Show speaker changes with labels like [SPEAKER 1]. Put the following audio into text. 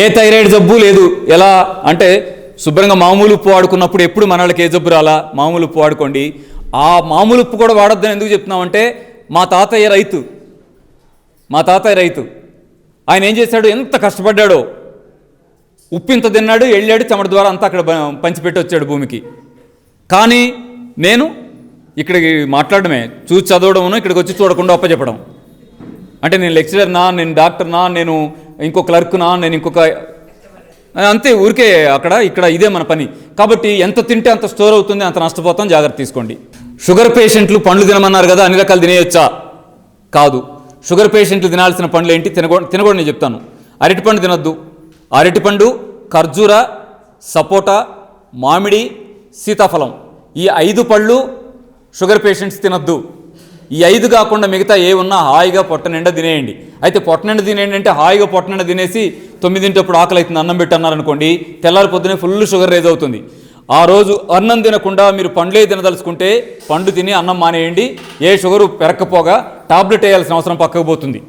[SPEAKER 1] ఏ thyroid జబ్బు లేదు. ఎలా అంటే శుభ్రంగా మామూలు ఉప్పు వాడుకున్నప్పుడు ఎప్పుడు మన వాళ్ళకి ఏ జబ్బు రాలా? మామూలు ఉప్పు వాడుకోండి. ఆ మామూలు ఉప్పు కూడా వాడొద్దని ఎందుకు చెప్తున్నామంటే మా తాతయ్య రైతు మా తాతయ్య రైతు ఆయన ఏం చేశాడు? ఎంత కష్టపడ్డాడో. ఉప్పు ఇంత తిన్నాడు వెళ్ళాడు చెమట ద్వారా అంతా అక్కడ పంచిపెట్టి వచ్చాడు భూమికి. కానీ నేను ఇక్కడికి మాట్లాడమే చూసి చదవడమును ఇక్కడికి వచ్చి చూడకుండా అప్పచెప్పడం. అంటే నేను లెక్చరర్నా నేను డాక్టర్నా నేను ఇంకో క్లర్క్నా నేను ఇంకొక అంతే ఊరికే అక్కడ ఇక్కడ ఇదే మన పని. కాబట్టి ఎంత తింటే అంత స్టోర్ అవుతుంది అంత నష్టపోతాం జాగ్రత్త తీసుకోండి. షుగర్ పేషెంట్లు పండ్లు తినమన్నారు కదా అన్ని రకాలు తినేయొచ్చా? కాదు. షుగర్ పేషెంట్లు తినాల్సిన పండ్లు ఏంటి? తినకూ తినకూడదు నేను చెప్తాను. అరటిపండు తినొద్దు. అరటిపండు ఖర్జూర సపోటా మామిడి సీతాఫలం. ఈ ఐదు పళ్ళు షుగర్ పేషెంట్స్ తినొద్దు. ఈ ఐదు కాకుండా మిగతా ఏ ఉన్నా హాయిగా పొట్ట నిండా తినేయండి. అయితే పొట్ట నిండా తినేయండి అంటే హాయిగా పొట్ట నిండా తినేసి తొమ్మిదింటప్పుడు ఆకలి అవుతుంది అన్నం పెట్టన్నారనుకోండి తెల్లారి పొద్దునే ఫుల్ షుగర్ రేజ్ అవుతుంది. ఆ రోజు అన్నం తినకుండా మీరు పండ్లే తినదలుచుకుంటే పండు తిని అన్నం మానేయండి. ఏ షుగరు పెరక్కపోగా టాబ్లెట్ వేయాల్సిన అవసరం పక్కకు పోతుంది.